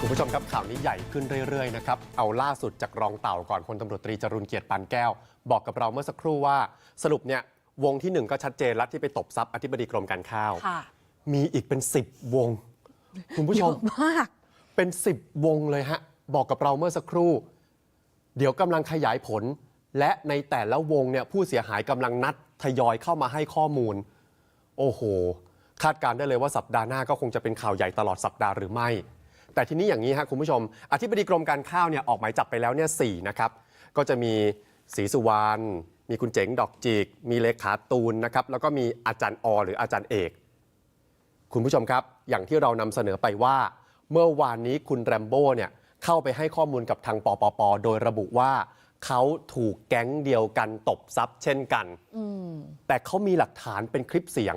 คุณผู้ชมครับข่าวนี้ใหญ่ขึ้นเรื่อยๆนะครับเอาล่าสุดจากรองเต่าก่อนพลตำรวจตรีจรุนเกียรติปานแก้ว บอกกับเราเมื่อสักครู่ว่า สรุปเนี่ยวงที่หนึ่งก็ชัดเจนแล้วที่ไปตบซับอธิบดีกรมการข้าว ค่ะมีอีกเป็น 10 วง คุณผู้ชเยม อะมาก เป็น 10 วงเลยฮะ บอกกับเราเมื่อสักครู่ เดี๋ยวกำลังขยายผล และในแต่ละวงเนี่ยผู้เสียหายกำลังนัดทยอยเข้ามาให้ข้อมูล โอ้โห คาดการณ์ได้เลยว่าสัปดาห์หน้าก็คงจะเป็นข่าวใหญ่ตลอดสัปดาห์หรือไม่ แต่ทีนี้อย่างนี้ฮะคุณผู้ชม อธิบดีกรมการข้าวเนี่ยออกหมายจับไปแล้วเนี่ยสนะครับ ก็จะมีศรีสุวรรณ มีคุณเจ๋งดอกจิก มีเลขาตูนนะครับ แล้วก็มีอาจารย์อหรืออาจารย์เอก คุณผู้ชมครับ อย่างที่เรานำเสนอไปว่า เมื่อวานนี้คุณแรมโบ้เนี่ยเข้าไปให้ข้อมูลกับทางปปป โดยระบุว่าเขาถูกแก๊งเดียวกันตบทรัพย์เช่นกัน แต่เขามีหลักฐานเป็นคลิปเสียง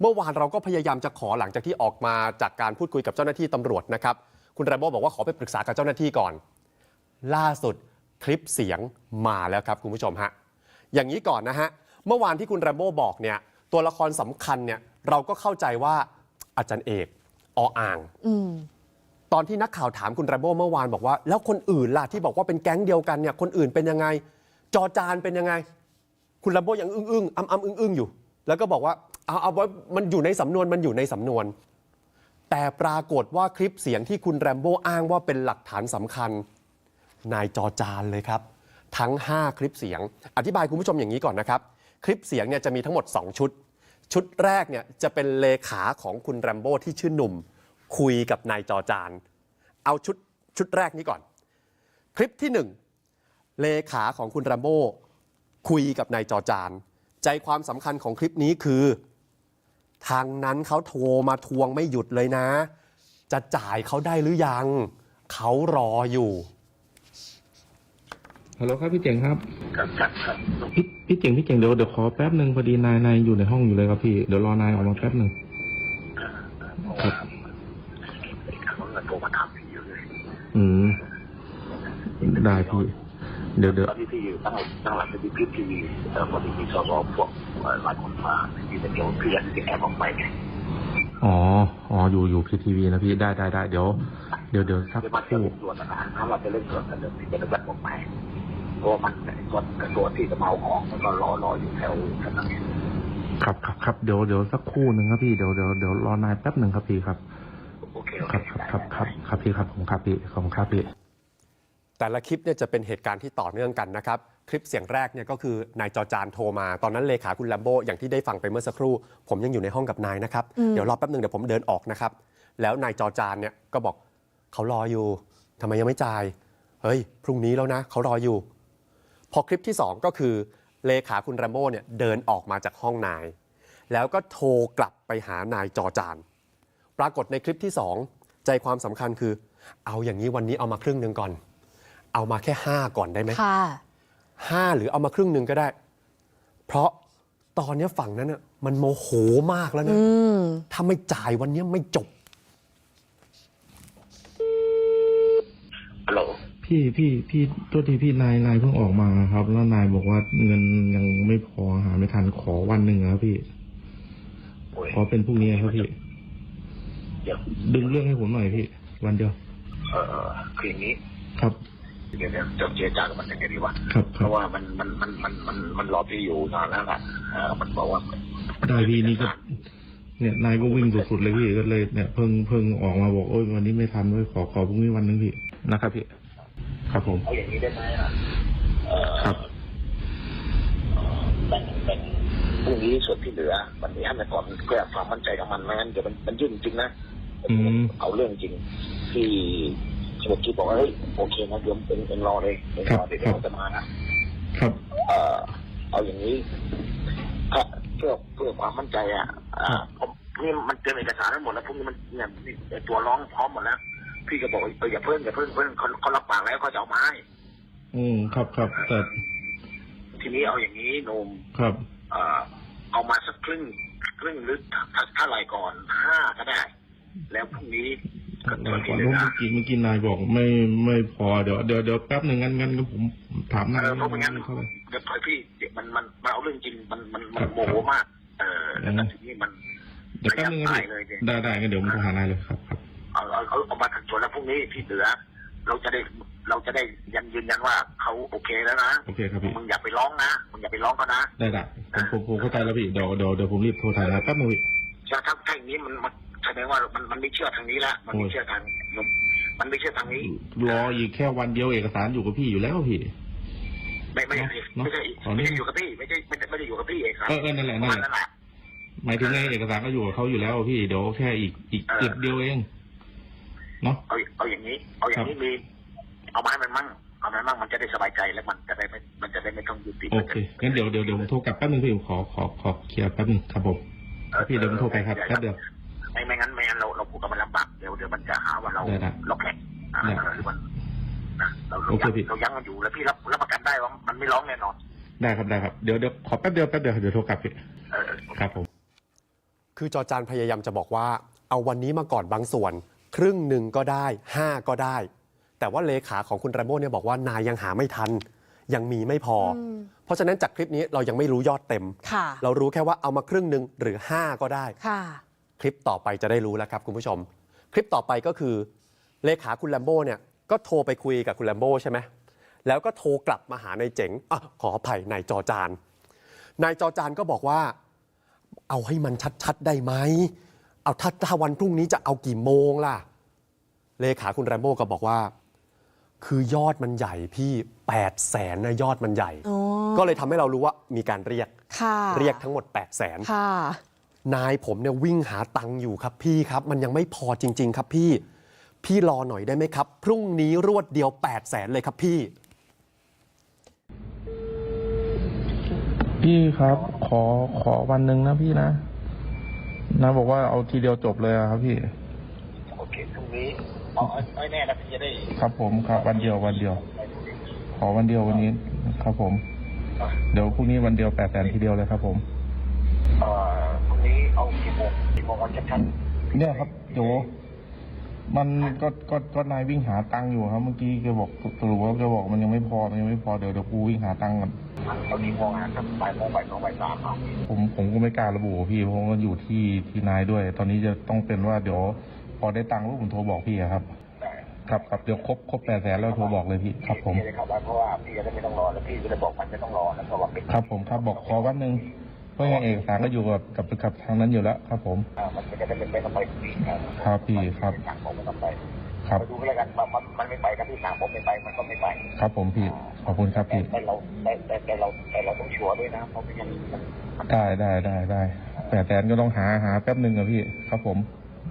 เมื่อวานเราก็พยายามจะขอหลังจากที่ออกมาจากการพูดคุยกับเจ้าหน้าที่ตำรวจนะครับ คุณแรมโบ้บอกว่าขอไปปรึกษากับเจ้าหน้าที่ก่อน ล่าสุดคลิปเสียงมาแล้วครับคุณผู้ชมฮะอย่างนี้ก่อนนะฮะเมื่อวานที่คุณแรมโบ้บอกเนี่ยตัวละครสำคัญเนี่ยเราก็เข้าใจว่าอาจารย์เอกออ่างอืมตอนที่นักข่าวถามคุณแรมโบ้เมื่อวานบอกว่า แล้วคนอื่นล่ะที่บอกว่าเป็นแก๊งเดียวกันเนี่ยคนอื่นเป็นยังไง จอจานเป็นยังไง คุณแรมโบ้ยังอึ้งอึ้งอ้ำอ้ำอึ้งอึ้งอยู่ แล้วก็บอกว่า เอาเอาไว้มันอยู่ในสำนวนมันอยู่ในสำนวน แต่ปรากฏว่าคลิปเสียงที่คุณแรมโบ้อ้างว่าเป็นหลักฐานสำคัญ นายจอจานเลยครับ ทั้ง 5 คลิปเสียง อธิบายคุณผู้ชมอย่างนี้ก่อนนะครับ คลิปเสียงเนี่ยจะมีทั้งหมด 2 ชุด ชุดแรกเนี่ยจะเป็นเลขาของคุณแรมโบ้ที่ชื่อหนุ่ม คุยกับนายจอจาน เอาชุดชุดแรกนี้ก่อน คลิปที่ 1 เลขาของคุณแรมโบ้คุยกับนายจอจาน ใจความสำคัญของคลิปนี้คือ ทางนั้นเขาโทรมาทวงไม่หยุดเลยนะ จะจ่ายเขาได้หรือยัง เขารออยู่ฮัลโหลครับพี่เจ๋งครับครับครับครับพี่พี่เจ๋งพี่เจ๋งเดี๋ยวเดี๋ยวขอแป๊บหนึ่งพอดีนายนายอยู่ในห้องอยู่เลยครับพี่เดี๋ยวรอนายออกมาแป๊บหนึ่งเพราะว่าเขาเงินโทรมาถามพี่อยู่เลยอืมได้พี่ เดี๋ยวเดี๋ยวตอนที่พี่อยู่ตั้งตั้งหลังที่พี่ทีวีเอ่อพอดีมีสวพวกเอ่อหลายคนมาพี่แต่เดี๋ยวพี่อยากจะแอบออกไปไงอ๋อ อ๋อ อยู่ อยู่พีทีวีนะพี่ ได้ได้ได้ เดี๋ยว เดี๋ยวเดี๋ยวสักเดี๋ยวมันคจะรู่เล่นส่วนนะฮะถ้าเราจะเล่นส่วนกันเดี๋ยวพี่จะได้แบบออกไปเพราะว่ามันส่วนกระตัวที่จะเมาของมันก็รอรออยู่แถวแถวนั้นเองครับครับครับเดี๋ยวเดี๋ยวสักครู่หนึ่งครับพี่ เดี๋ยวเดี๋ยวเดี๋ยวรอนายแป๊บหนึ่งครับพี่ครับ โอเคโอคเครับครับครับครับครับพี่ครับผมครับพี่ขอบคุณครับพี่ แต่ละคลิปเนี่ยจะเป็นเหตุการณ์ที่ต่อเนื่องกันนะครับ คลิปเสียงแรกเนี่ยก็คือนายจอจานโทรมา ตอนนั้นเลขาคุณแลมโบอย่างที่ได้ฟังไปเมื่อสักครู่ ผมยังอยู่ในห้องกับนายนะครับ เดี๋ยวรอแป๊บหนึ่งเดี๋ยวผมเดินออกนะครับ แล้วนายจอจานเนี่ยก็บอกเขารออยู่ทำไมยังไม่จ่าย เฮ้ย พรุ่งนี้แล้วนะเขารออยู่ พอคลิปที่ 2 ก็คือเลขาคุณแรมโบ้เนี่ยเดินออกมาจากห้องนาย แล้วก็โทรกลับไปหานายจอจาน ปรากฏในคลิปที่ 2 ใจความสำคัญคือ เอาอย่างนี้วันนี้เอามาครึ่งหนึ่งก่อน เอามาแค่ 5 ก่อนได้ไหมค่ะห้าหรือเอามาครึ่งหนึ่งก็ได้ เพราะตอนนี้ฝั่งนั้นน่ะมันโมโหมากแล้วนะอืมถ้าไม่จ่ายวันนี้ไม่จบ ฮัลโหล พี่พี่พี่ตัวทีพี่นายนายเพิ่งออกมาครับ แล้วนายบอกว่าเงินยังไม่พอหาไม่ทันขอวันหนึ่งครับพี่โอ้ยขอเป็นพรุ่งนี้ครับพี่เดี๋ยวดึงเรื่องให้ผมหน่อยพี่ วันเดียว เออเออคืออย่างนี้ ครับ เดี๋ยวเดี๋ยวจะเจรจากับมันยังไงดีวะครับเพครับราะว่ามันมันมันมันมันมันรอพี่อยู่นานแล้วล่ะเออมันบอกว่าได้พี่นี่ก็เนี่ยนายก็วิ่งสุดๆเลยพี่ก็เลยเนี่ยเพิ่งเพิ่งออกมาบอกโอ้ยวันนี้ไม่ทันเลยขอขอพรุ่งนี้วันนึงพี่นะครับพี่ครับผมเอาอย่างนี้ได้ไหมอะเออครับเอ่อแบ่งแบ่งพรุ่งนี้ส่วนที่เหลือวันนี้ให้มันก่อนเพื่อความมั่นใจของมันไม่งั้นเดี๋ยวมันมันยุ่งจริงนะอืมเอาเรื่องจริงที่ สมุทรที่บอกว่าเฮ้ยโอเคนะเดี๋ยวเป็นเป็นรอเลยเป็นรอเดี๋ยวเราจะมานะครับเอ่อเอาอย่างนี้ถ้าเพื่อเพื่อความมั่นใจอะอ่าผมนี่มันเตรียมเอกสารทั้งหมดแล้วพวกนี้มันเนี่ยนี่ไอ้ตัวร้องพร้อมหมดแล้วพี่ก็บอกเอออย่าเพิ่งอย่าเพิ่งเพิ่งเขาเขารับปากแล้วเขาจะเอามาให้อืมครับครับแต่ทีนี้เอาอย่างนี้โนมครับ เอ่อเอามาสักครึ่งครึ่งหรือถ้าถ้าไหรก่อนห้าก็ได้ แล้วพรุ่งนี้ ก็เดี๋ตัยววที่ก่อนเหลืเมื่ออกี้เมื่อกี้นายบอกไม่ไม่พอเดี๋ยวเดี๋ยวเดี๋ยวแป๊บหนึ่งงั้นงั้นก็ผมถามนายเออเพราะไม่งั้นเท่าไหร่เดี๋ยวถอยพี่เดี๋ยวมันมันมันเอาเรื่องจริงมันมันมันครับโมโหมาก เออแล้วอืมทีนี้มันเดี๋ยวแป๊บหนึงนะตาพี่ยเลยเนี่ยได้ได้งั้นเดี๋ยวผมโทรหานายเลยครับครับเอเอาเอาเอามาถึงส่วนแล้วพรุ่งนี้ที่เหลือเราจะได้เราจะได้ยันยืนยันว่าเขาโอเคแล้วนะโอเคครับพี่มึงอย่าไปร้องนะมึงอย่าไปร้องเขานะได้ได้ผมผมผมเข้าใจแล้วพี่เดี๋ยวเดี๋ยวเดี๋ยวผมรีบโทรถ่ายนะแป๊บนึงพี่ถ้าถ้าถ้าอย่างนี้มันมัน แสดงว่ามันมันไม่เชื่อทางนี้ละมันไม่เชื่อทางมันไม่เชื่อทางนี้รออีกแค่วันเดียวเอกสารอยู่กับพี่อยู่แล้วพี่ไม่ไม่เนอะไม่ใช่ขอนิไม่ดใช่อยู่กับพี่ไม่ใช่ไม่ได้ไม่ได้อยู่กับพี่เองครับเออเออนั่นแหละนั่นแหละนั่นแหละหมายถึงไงเอกสารก็อยู่กับเขาอยู่แล้วพี่เดี๋ยวแค่อีกอีกเอออีกเดียวเองเนาะเอาเอาอย่างนี้ เอาอย่างนี้มีเอามาให้มันมั่งเอามาให้มั่งมันจะได้สบายใจแล้วมันจะได้ไม่มันจะได้ไม่ต้องยุติโอเคงั้นเดี๋ยวเดี๋ยวเดี๋ยวผมโทรกลับแป๊บนึงพี่ผมขอขอขอเคลียร์แป๊บนึงครับผมพี่เดี๋ยวผมโทรไปครับแป๊บเดียว ไม่ไม่งั้นไม่งั้นเราเราพูดกันมันลำบากเดี๋ยวเดี๋ยวมันจะหาว่าเราได้ได้เราแข่งอ่าได้หรือมันนะเราเราโอเคยังพี่ เรายังกันอยู่แล้วพี่รับรับประกันได้ว่ามันไม่ร้องแน่นอนได้ครับได้ครับเดี๋ยวเดี๋ยวขอแป๊บเดียวแป๊บเดียวเดี๋ยวโทรกลับพี่เออ ครับผม คือจอจานพยายามจะบอกว่า เอาวันนี้มาก่อนบางส่วน ครึ่งหนึ่งก็ได้ 5 ก็ได้ แต่ว่าเลขาของคุณแรมโบ้เนี่ยบอกว่านายยังหาไม่ทัน ยังมีไม่พออเพราะฉะนั้นจากคลิปนี้เรายังไม่รู้ยอดเต็ม ค่ะ เรารู้แค่ว่าเอามาครึ่งหนึ่งหรือ 5 ก็ได้ ค่ะ คลิปต่อไปจะได้รู้แล้วครับคุณผู้ชม คลิปต่อไปก็คือเลขาคุณแลมโบ้เนี่ยก็โทรไปคุยกับคุณแลมโบ้ใช่ไหมแล้วก็โทรกลับมาหานายเจ๋งอะขออภัยนายจอจานนายจอจานก็บอกว่า เอาให้มันชัดๆได้ไหมเอาถ้าถ้าวันพรุ่งนี้จะเอากี่โมงล่ะ เลขาคุณแรมโบ้ก็บอกว่า คือยอดมันใหญ่พี่8 0 0แสนนะยอดมันใหญ่อ๋อก็เลยทำให้เรารู้ว่ามีการเรียกค่ะเรียกทั้งหมด8 0 0แสนค่ะ นายผมเนี่ยวิ่งหาตังค์อยู่ครับพี่ครับ มันยังไม่พอจริง ๆ ครับพี่ พี่รอหน่อยได้ไหมครับ พรุ่งนี้รวดเดียว8 0 0แสนเลยครับพี่ พี่ครับ ขอขอวันหนึ่งนะพี่นะนะบอกว่าเอาทีเดียวจบเลยอะครับพี่ โอเคพรุ่งนี้เอาเอาไม่แน่นะพี่จะได้ครับผมครับวันเดียววันเดียว ขอวันเดียววันนี้ครับผม เดี๋ยวพรุ่งนี้วันเดียวแปดแสนทีเดียวเลยครับผม เอ่อพรุ่ง นี้เอากี่โมงกี่โมงวันชัดเนี่ยครับโจมันก็ก็ก็นายวิ่งหาตังค์อยู่ครับ เมื่อกี้แกบอกสรุปว่าแกบอกมันยังไม่พอมันยังไม่พอเดี๋ยวเดี๋ยวกูวิ่งหาตังค์ก่อนๆเอากี่โมงอะสักบ่ายโมงบ่ายสองบ่ายสามเอาผมผมก็ไม่กล้าระบุพี่เพราะว่าอยู่ที่ที่นายด้วย ตอนนี้จะต้องเป็นว่าเดี๋ยวพอได้ตังค์แล้วผมโทรบอกพี่อะครับได้ครับครับเดี๋ยวครบครบแปดแสนแล้วโทรบอกเลยพี่ครับผมพี่จะได้เข้าไว้เพราะว่าพี่จะได้ไม่ต้องรอแล้วพี่จะได้บอกมันไม่ต้องรอแล้วเพราะว่าเป็นครับผมครับบอกขอวันหนึ่ง เพราะยังเอกสารก็อยู่กับกับกับทางนั้นอยู่แล้วครับผมอ่ามันจะได้เป็นไปต้องไปพี่ครับครับพี่ครับสั่งผมไม่ต้องไปครับไปดูก็แล้วกันว่ามันมันไม่ไปถ้าพี่สั่งผมไม่ไปมันก็ไม่ไป ครับผมพี่ขอบคุณครับแต่พี่แต่เราแต่แต่แต่เราแต่เราต้องชัวร์ด้วยนะเพราะไม่งั้นมันมันได้ได้ได้ได้แปดแสนก็ต้องหาหาแป๊บหนึ่งอะพี่ครับผม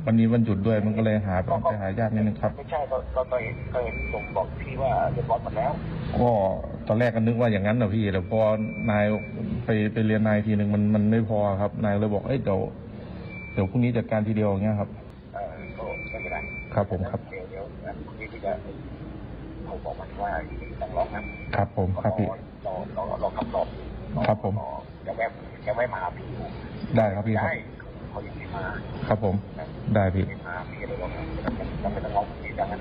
วันนี้วันหยุดด้วยมันก็เลยหาไปหายากนิดนึงครับไม่ใช่ก็ก็ก็เห็นก็เห็นผมบอกพี่ว่าเรียบร้อยหมดแล้วก็ ตอนแรกก็นึกว่าอย่างนั้นนะพี่ แต่พอนายไปไปเรียนนายทีหนึ่งมันมันไม่พอครับ นายเลยบอกเอ้ยเดี๋ยวเดี๋ยวพรุ่งนี้จัดการทีเดียวอย่างเงี้ยครับเออก็ไม่เป็นไรครับผมครับเดี๋ยวเดี๋ยวพรุ่งนี้พี่จะเขาบอกมันว่าต้องร้องนะครับผมครับพี่รอรอรอคำตอบครับผมจะแวะจะแวะมาหาพี่อยู่ได้ครับพี่ครับได้เขายังไม่มาครับผมได้พี่ไม่มาพี่เลยบอกจะไม่ต้องร้องพี่ดังนั้น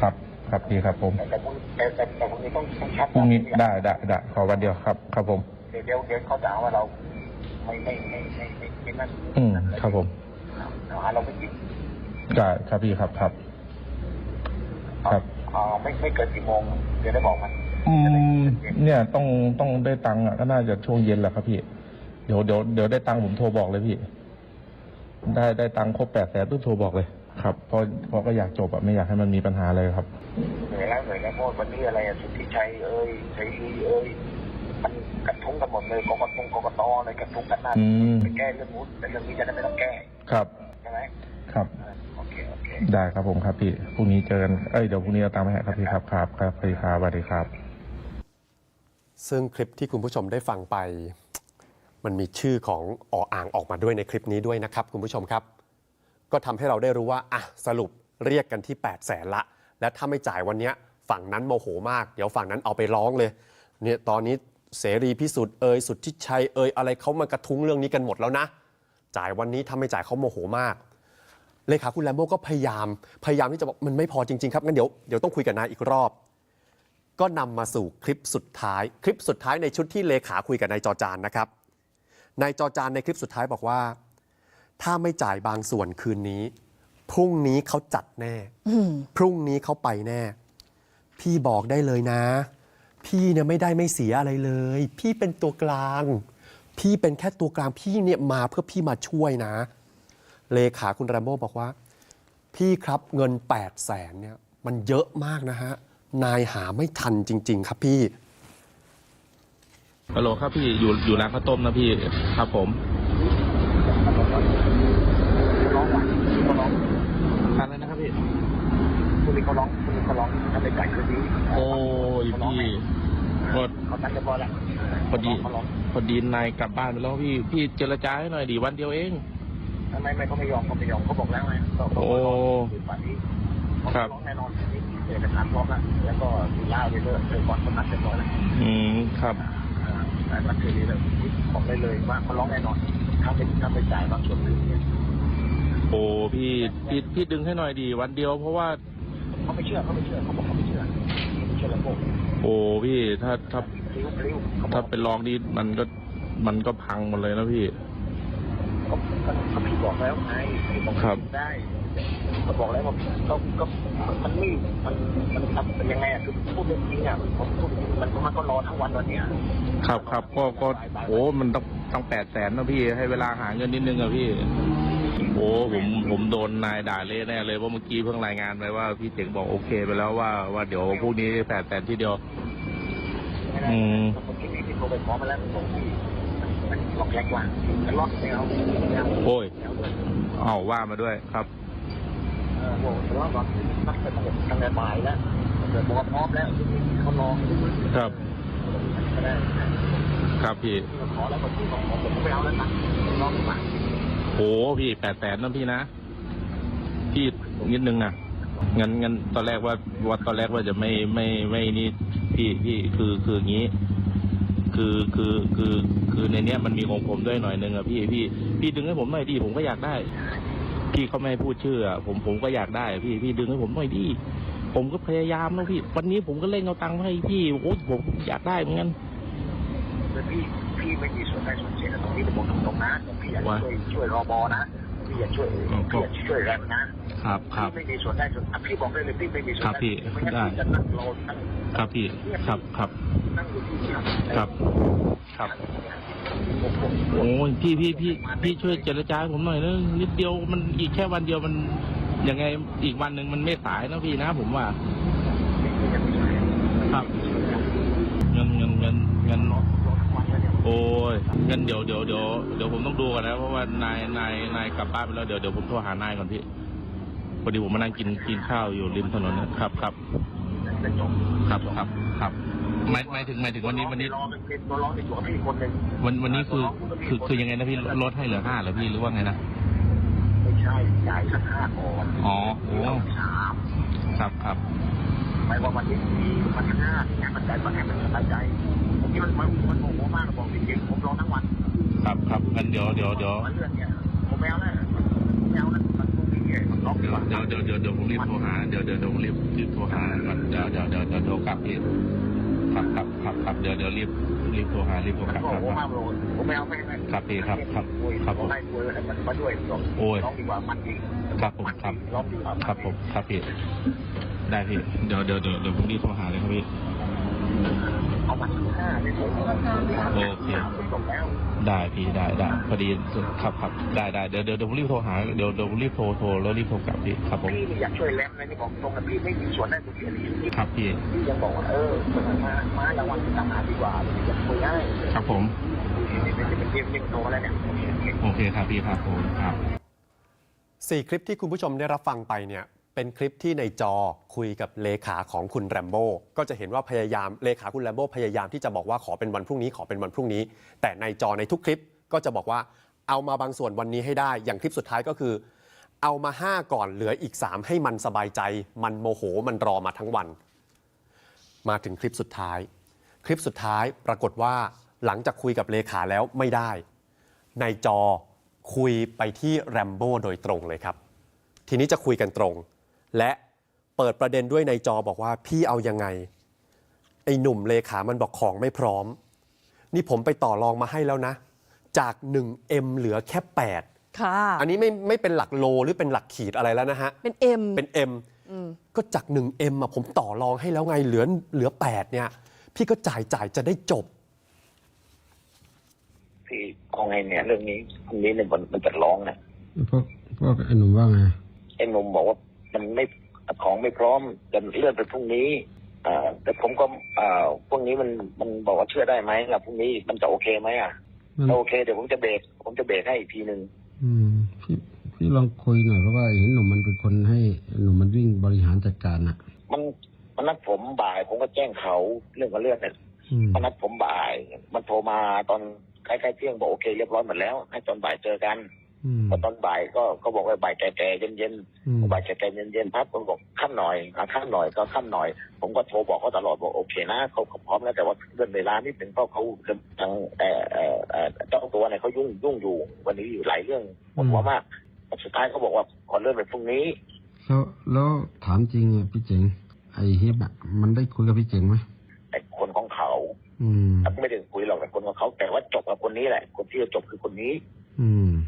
ครับ ครับพี่ครับผมแต่แต่พรุ่งแต่แต่แต่พรุ่งนี้ต้องต้องชัดพรุ่งนี้ได้ได้ได้ขอวันเดียวครับ ครับผม เดี๋ยวเดี๋ยวเดี๋ยวเขาจะหาว่าเราไม่ไม่ไม่ไม่ไม่ไม่นั่นอืมครับผมหาเราไม่จริงได้ครับพี่ครับครับ ครับอ่าไม่ไม่เกินกี่โมงเดี๋ยวได้บอกมันอืมเนี่ยต้องต้องได้ตังค์อะก็น่าจะช่วงเย็นแหละครับพี่ เดี๋ยวเดี๋ยวเดี๋ยวได้ตังค์ผมโทรบอกเลยพี่ ได้ได้ตังค์ครบแปดแสนปุ๊บโทรบอกเลยครับเพราะเพราะก็อยากจบอะไม่อยากให้มันมีปัญหาเลยครับ เหนื่อยแล้วเหนื่อยแล้วเพราะวันนี้อะไรอะสุทธิชัยเอ้ยชัยลีเอ้ยมันกระทุ้งกันหมดเลยกกตกกตอะไรกระทุ้งกันหน้าอืม ไปแก้เรื่องนู้นแต่เรื่องนี้จะได้ไม่ต้องแก้ครับ ใช่ไหมครับโอเคโอเค ได้ครับผมครับพี่ พรุ่งนี้เจอกัน เอ้ย เดี๋ยวพรุ่งนี้เอาตังค์ไปให้ครับพี่ครับครับครับพี่ครับสวัสดีครับ ซึ่งคลิปที่คุณผู้ชมได้ฟังไป มันมีชื่อของออ่างออกมาด้วยในคลิปนี้ด้วยนะครับ คุณผู้ชมครับ ก็ทำให้เราได้รู้ว่าอะสรุปเรียกกันที่8 0 0แสนละ และถ้าไม่จ่ายวันนี้ฝั่งนั้นโมโหมาก เดี๋ยวฝั่งนั้นเอาไปร้องเลยเนี่ยตอนนี้เสรีพิสุทธิ์เอยสุดที่ชัยเอยอะไรเขามากระทุ้งเรื่องนี้กันหมดแล้วนะ จ่ายวันนี้ถ้าไม่จ่ายเขาโมโหมากเลขาคุณแลมโบ้ก็พยายามพยายามที่จะบอกมันไม่พอจริงๆครับงั้นเดี๋ยวเดี๋ยวต้องคุยกับนายอีกรอบ ก็นำมาสู่คลิปสุดท้าย คลิปสุดท้ายในชุดที่เลขาคุยกับนายจอจานนะครับนายจอจานในคลิปสุดท้ายบอกว่า ถ้าไม่จ่ายบางส่วนคืนนี้ พพรุ่งนี้เขาจัดแน่อืมพรุ่งนี้เขาไปแน่ พี่บอกได้เลยนะ พี่เนี่ยไม่ได้ไม่เสียอะไรเลย พี่เป็นตัวกลาง พี่เป็นแค่ตัวกลางพี่เนี่ยมาเพื่อพี่มาช่วยนะ เลขาคุณแรมโบ้บอกว่า พี่ครับเงิน8ปดแสนเนี่ยมันเยอะมากนะฮะ นายหาไม่ทันจริง ๆ ครับพี่ฮัลโหลครับพี่อยู่อยู่ร้านข้าวต้มนะพี่ครับผม ร้องวันเขาร้อง อะไรนะครับพี่ คุณนี้เขาร้องคุณนี้ เขาร้องทำในไก่คืนนี้โอ้ยพี่ก็เขาตั้งใจบอลแล้วพอดีเขาร้องพอดีนายกลับบ้านไปแล้วพี่พี่เจรจาให้หน่อยดีวันเดียวเองทำไมไม่เขาไม่ยอมเขาไม่ยอมเขาบอกแล้วไงเขาเขาโอ้คือฝันนี้เขาครับร้องแน่นอนนี่เอกสารพร้อมแล้วแล้วก็มีล่าไปเลยเลยก่อนคนนัดเรียบร้อยแล้วอืมครับอ่าแต่นัดคืนนี้เลยบอกได้เลยว่าเขาร้องแน่นอนถ้าเป็นถ้าเป็นจ่ายบางส่วนหนึ่งเนี่ยโอ้พี่พี่พี่ดึงให้หน่อยดีวันเดียวเพราะว่าเขาไม่เชื่อเขาไม่เชื่อเขาบอกเขาไม่เชื่อไม่เชื่อแล้วพวกโอ้พี่ถ้าถ้าพลิ้วพลิ้วเขาบถ้าอกเป็นรองนี่มันก็มันก็พังหมดเลยนะพี่ เขาเขาพี่บอกแล้วไงพี่บอกครับ ได้เขาบอกแล้วว่าเขาก็มันไม่มันมันทำเป็นยังไงอะคือพูดเรื่องจริงอะผมพูดจริงมันมันก็รอทั้งวันวันเนี้ยครับครับก็ก็โอ้มันต้องต้องแปดแสนนะพี่ให้เวลาหาเงินนิดนึงอะพี่โอ้ผมผมโดนนายด่าเละแน่เลยว่าเมื่อกี้เพิ่งรายงานไปว่าพี่เจ๋งบอกโอเคไปแล้วว่าว่าเดี๋ยวพรุ่งนี้แปดแสนที่เดียว อืมโทรไปขอมาแล้วตรงที่มันหลอกแรงกว่ามันล็อกไม่เอาไม่เอาโอ้ยเอาว่ามาด้วยครับเออบอกแต่ว่าแบบนักไปตั้งทั้งบ่ายแล้วเกิดบอกว่าพร้อมแล้วที่นี่เขารอครับ ครับพี่ขอแล้วคนที่บอผมไม่เอาแล้วนะรอดีกว่า โอ้พี่แปดแสนนะพี่นะพี่นิดนึงนะงั้นงั้นตอนแรกว่าว่าตอนแรกว่าจะไม่ไม่ไม่นี่พี่พี่คือคืออย่างนี้ คือคือคือคือในเนี้ยมันมีของผมด้วยหน่อยนึงอะพี่พี่พี่ดึงให้ผมหน่อยดิผมก็อยากได้ พี่เขาไม่ให้พูดชื่ออะผมผมก็อยากได้ พี่พี่ดึงให้ผมหน่อยดิผมก็พยายามแล้วพี่ วันนี้ผมก็เล่นเอาตังค์ให้พี่โอ้ผมอยากได้เหมือนกันแล้วพี่พี่ไม่มีส่วนได้ส่วนเสียตรงนี้ผม บอกตรงๆนะพี่อยากช่วยช่วยรอบอนะพี่อยากช่วยพี่อยากช่วยแรมนะครับครับพี่ไม่มีส่วนได้ส่วนอะพี่บอกได้เลยพี่ไม่มีส่วนครับได้พี่ไม่งั้นได้พี่จะนั่งรอนั่งครับพี่ครับครับนั่งอยู่ที่เนี่ยครับครับโอ้ยพี่พี่พี่พี่ช่วยเจรจาให้ผมหน่อยนะนิดเดียวมันอีกแค่วันเดียวมันยังไงอีกวันหนึ่งมันไม่สายนะพี่นะผมว่า ครับเงินเงินเงินเงิน โอ้ยเงินเดี๋ยวเดี๋ยวเดี๋ยวเดี๋ยวผมต้องดูก่อนนะเพราะว่านายนายนายกลับบ้านไปแล้วเดี๋ยวเดี๋ยวผมโทรหานายก่อนพี่พอดีผมมานั่งกินกินข้าวอยู่ริมถนนนะครับครับครับครับครับหมายหมายถึงหมายถึงวันนี้วันนี้รอเป็นตัวร้องในตัวพี่คนนึงวันวันนี้คือคือคือยังไงนะพี่ลดให้เหลือห้าเหรอพี่หรือว่าไงนะไม่ใช่จ่ายสักห้าก่อนอ๋อโอ้เราสามครับครับหมายว่าวันนี้มีมันห้าที่งานมันใจมันแอบมันสบาใจ ผมคิดว่ามันมันโมโหมากบอกจริงๆผมรอทั้งวันครับครับงั้นเดี๋ยวเดี๋ยวเดี๋ยวเรื่องเนี่ยผมไม่เอาแล้วไม่เอาแล้วมันพวกนี้มันล็อกเดี๋ยวเดี๋ยวเดี๋ยวเดี๋ยวเดี๋ยวผมรีบโทรหาเดี๋ยวเดี๋ยวเดี๋ยวผมรีบรีบโทรหาก่อนเดี๋ยวเดี๋ยวเดี๋ยวเดี๋ยวโทรกลับพี่ครับครับครับครับเดี๋ยวเดี๋ยวรีบรีบโทรหารีบโทรมันกลับโมครับโหคมารักบเลยผมไม่เอาไม่ไม่ครับพี่ครับครับครับผมได้ด้วยมันมาด้วยร้องโอ้ยร้องดีกว่ามันดีครับผมครับร้องดีกว่าครับผมครับพี่ได้พี่เดี๋ยวเดี๋ยวเดี๋ยวเดี๋ยวผมรีบโทรหาเลยครับพี่ เอามันห้าเลยผมโอเคจบแล้วได้พี่ได้ได้พอดีครับครับได้ได้เดี๋ยวเดี๋ยวเดี๋ยวผมรีบโทรหาเดี๋ยวเดี๋ยวผมรีบโทรโทรแล้วรีบโทรกลับพี่ครับผมพี่อยากช่วยแรมนะนี่บอกตรงนะพี่ไม่มีส่วนได้ส่วนเสียเลยครับพี่พี่ยังบอกว่าเออมามาระวังต่างหากดีกว่าจะคุยได้ครับผมเป็นเป็นเกมเกมโตแล้วเนี่ยโอเคครับพี่ครับผมครับสี่คลิปที่คุณผู้ชมได้รับฟังไปเนี่ย เป็นคลิปที่ในจอคุยกับเลขาของคุณแรมโบ้ก็จะเห็นว่าพยายามเลขาคุณแรมโบ้พยายามที่จะบอกว่าขอเป็นวันพรุ่งนี้ขอเป็นวันพรุ่งนี้ แต่ในจอในทุกคลิปก็จะบอกว่าเอามาบางส่วนวันนี้ให้ได้ อย่างคลิปสุดท้ายก็คือ เอามา 5 ก่อนเหลืออีก 3 ให้มันสบายใจ มันโมโหมันรอมาทั้งวัน มาถึงคลิปสุดท้าย คลิปสุดท้ายปรากฏว่าหลังจากคุยกับเลขาแล้วไม่ได้ ในจอคุยไปที่แรมโบ้โดยตรงเลยครับ ทีนี้จะคุยกันตรง และเปิดประเด็นด้วยในจอบอกว่าพี่เอายังไง ไอ้หนุ่มเลขามันบอกของไม่พร้อม นี่ผมไปต่อรองมาให้แล้วนะ จาก 1M เหลือแค่ค่ะ อันนี้ไม่ไม่เป็นหลักโลหรือเป็นหลักขีดอะไรแล้วนะฮะ เป็นเอ็มเป็น M อืมก็จาก 1M อะผมต่อรองให้แล้วไงเหลือเหลือ 8 เนี่ย พี่ก็จ่ายจ่ายจะได้จบพี่เอาไงเนี่ย เรื่องนี้พรุ่งนี้เนี่ยมันมันจะร้องนะพวกพวกไอ้หนุ่มว่าไงไอ้หนุ่มบอกว่ามันไม่ของ ไม่พร้อมจะเลื่อนไปพรุ่งนี้อ่าแต่ผมก็อ่าพรุ่งนี้มันมันบอกว่าเชื่อได้ไหมล่ะพรุ่งนี้มันจะโอเคไหมอะมันถ้าโอเค เดี๋ยวผมจะเบรกผมจะเบรกให้อีกทีหนึ่งอืมพี่พี่ลองคุยหน่อยเพราะว่าเห็นหนุ่มมันเป็นคนให้หนุ่มมันวิ่งบริหารจัดการอะ มันมันนัดผมบ่าย ผมก็แจ้งเขาเรื่องกับเรื่องเนี่ยอืมมันนัดผมบ่าย มันโทรมาตอนใกล้ๆเที่ยงบอกโอเคเรียบร้อยหมดแล้ว ให้ตอนบ่ายเจอกันอืม พอตอนบ่ายก็ก็บอกว่าบ่ายแก่ๆเย็นอืมๆบ่ายแก่ๆเย็นๆพับผมบอกขั้นหน่อยอะขั้นหน่อยก็ขั้นหน่อย ผมก็โทรบอกเขาตลอดบอกโอเคนะเขาเขาพร้อมแล้วแต่ว่าเรื่องเวลานิดหนึ่งเพราะเขาทางเอ่อเอ่อเอ่อเจ้าตัวเนี่ยเขายุ่งยุ่งอยู่ วันนี้อยู่หลายเรื่องปวดหัวมากสุดท้ายเขาบอกว่าขอเลื่อนไปพรุ่งนี้ แล้วแล้วถามจริงอะพี่เจ๋งไอ้ฮิปอะมันได้คุยกับพี่เจ๋งไหมไอ้คนของเขา อืมไม่ได้คุยหรอกแต่คนของเขาแต่ว่าจบกับคนนี้แหละ คนที่จะจบคือคนนี้ อืมอ่า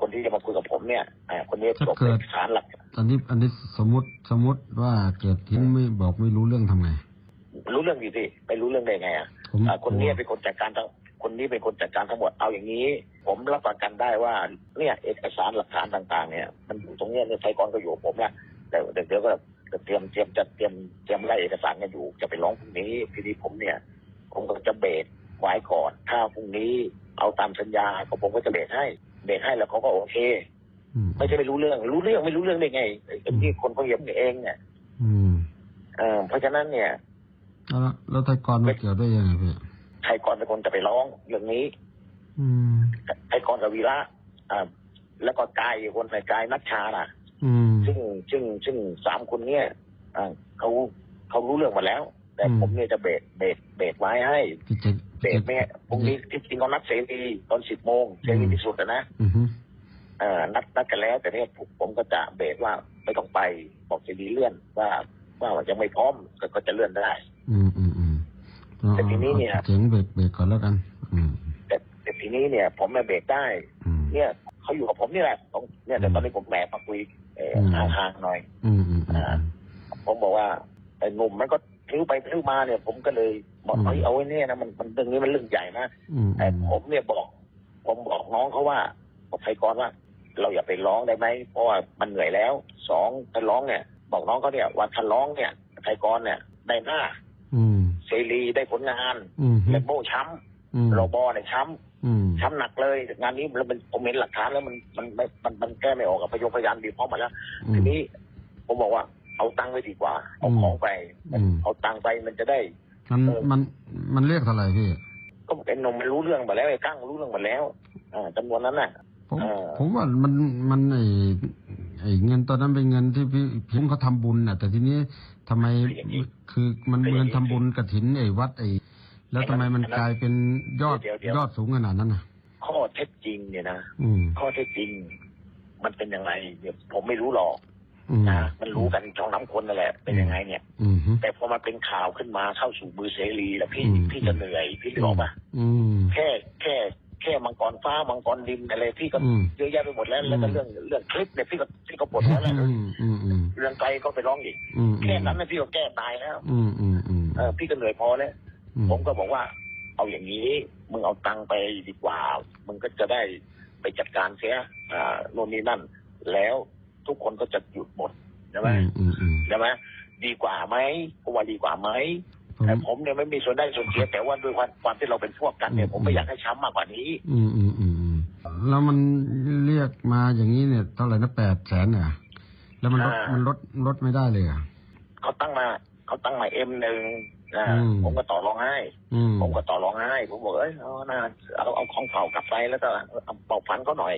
คนที่จะมาคุยกับผมเนี่ยอ่าคนนี้ถ้าจบเกิดเอกสารหลักอันนี้อันนี้สมมติสมมติว่าเกิดทิ้งไม่บอกไม่รู้เรื่องทำไงรู้เรื่องอยู่สิไม่รู้เรื่องได้ไงอะผมอ่าคนนี้เป็นคนจัดการทั้งคนนี้เป็นคนจัดการทั้งหมดเอาอย่างนี้ ผมรับประกันได้ว่าเนี่ยเอกสารหลักฐานต่างๆ เนี่ยมันอยู่ตรงเนี้ยเนี่ยไทยกรก็อยู่กับผมละแต่เดี๋ยวเดี๋ยวก็เตรียมเตรียมจะเตรียมเตรียมไล่เอกสารกันอยู่ จะไปร้องพรุ่งนี้ทีนี้ผมเนี่ยผมก็จะเบรกไว้ก่อนถ้าพรุ่งนี้เอาตามสัญญาก็ผมก็จะเบรกให้ เบรกให้แล้วเขาก็โอเคอืมไม่ใช่ไม่รู้เรื่อง รู้เรื่องไม่รู้เรื่องได้ไงไอ้ที่คนเขาเหยียบเองเนี่ยอืมเออเพราะฉะนั้นเนี่ยแล้วแล้วไทยกรมาเกี่ยวได้ยังไงพี่ไทยกรเป็นคนจะไปร้องเรื่องนี้ อืมไทยกรกับวีระอ่าแล้วก็กายอีกคนในกายนัชชาน่ะ อืมซึ่งซึ่งซึ่งสามคนเนี่ยอ่าเขาเขารู้เรื่องหมาแล้ว แต่อืมผมเนี่ยจะเบรกเบรกเบรกไว้ให้พี่ เจ๋งเบรกไม่ให้พรุ่งนี้ที่จริงเขานัดเสรีตอนสิบโมงเสรีที่สุดอะนะอือฮึเอ่อนัดนัดกันแล้ว แต่เนี่ยผมผมก็จะเบรกว่าไม่ต้องไปบอกเสรีเลื่อนว่าว่ายังไม่พร้อมก็ก็จะเลื่อนได้ อืมอืมอืมแต่ทีนี้เนี่ยเจ๋งเบรกเบรกก่อนแล้วกัน อืมแต่แต่ทีนี้เนี่ย ผมไม่เบรกได้อืมเนี่ยเขาอยู่กับผมนี่แหละตรงเนี่ยแต่ตอนนี้ผมแหมมาคุยเอ่อมห่างๆหน่อย อืมอืมอืมผมบอกว่าไอ้หนุ่มมันก็ทิ้วไปทิ้วมาเนี่ย ผมก็เลย บอกอืมเฮ้ยเอาไว้เนี่ยนะมันมันเรื่องนี้มันเรื่องใหญ่นะอืมแต่ผมเนี่ยบอก ผมบอกน้องเขาว่าบอกไทยกรว่า เราอย่าไปร้องได้ไหมเพราะว่ามันเหนื่อยแล้วสองถ้าร้องเนี่ย บอกน้องเขาเนี่ยว่าถ้าร้องเนี่ยไทยกรเนี่ยได้หน้าอืมเสรีได้ผลงานอืมเลมโบ้ช้อืมำโรบอเนี่ยช้อืมำช้ำหนักเลย งานนี้แล้วมันผมเห็นหลักฐานแล้วมันมันมันมันมันแก้ไม่ออกกับพยงพยานดีพร้อมหมาแล้วทีนี้ผมบอกว่าเอาตังค์ไปดีกว่า เอาของไปอืมเอาตังค์ไปมันจะได้ มันมันมันเรียกเท่าไหร่พี่ ก็เป็นนมมันรู้เรื่องหมดแล้วไอ้กั้งรู้เรื่องหมดแล้วอ่าจำนวนนั้นน่ะผมเออผมว่ามันมันไอไอเงินตอนนั้นเป็นเงินที่พี่พี่เขาทำบุญน่ะ แต่ทีนี้ทำไมคือมันเงินทำบุญกระถินไอ้วัดไอ้แล้วทำไมมันกลายเป็นยอดยอดสูงขนาดนั้นน่ะ ข้อเท็จจริงเนี่ยนะอืม ข้อเท็จจริง มันเป็นยังไงเนี่ยผมไม่รู้หรอก อืมนะมันรู้กันช่องน้ำคนนั่นแหละ เป็นยังไงเนี่ยอืมฮึแต่พอมาเป็นข่าวขึ้นมาเข้าสู่มือเสรีแล้วพี่อืมพี่จะเหนื่อยพี่รู้ปะอืมแค่แค่แค่มังกรฟ้ามังกรดินอะไรพี่ก็อืมเยอะแยะไปหมดแล้วแล้วก็อืมเรื่องเรื่องคลิปเนี่ยพี่ก็พี่ก็ปวดหัวแล้วอืมอืมอืมเรื่องไกลก็ไปร้องอีกอืมแค่นั้นนะพี่ก็แก้ตายแล้วอืมอืมอืมเออพี่ก็เหนื่อยพอแล้วอืมผมก็บอกว่า เอาอย่างนี้มึงเอาตังค์ไปดีกว่า มึงก็จะได้ไปจัดการเสียอ่าโน่นนี่นั่น แล้ว ทุกคนก็จะหยุดหมดใช่ไหมอืมอืมอืมใช่ไหมดีกว่าไหมกูว่าดีกว่าไหมผมแต่ผมเนี่ยไม่มีส่วนได้ส่วนเสียแต่ว่าด้วยความความที่เราเป็นพวกกันเนี่ยผมไม่อยากให้ช้ำมากกว่านี้อืมอืมอืมอืมแล้วมันเรียกมาอย่างนี้เนี่ยเท่าไหร่นะแปดแสนเนี่ยแล้วมันลดอ่ามัมันลดลดไม่ได้เลยอะเขาตั้งมาเขาตั้งมาเอ็มหนึ่งอ่าอืมผมก็ต่อรองให้อืมผมก็ต่อรองให้ผมบอกเอ้ยเอานะเอาเอาของเก่ากลับไปแล้วก็เอาเป่าฟันเขาหน่อย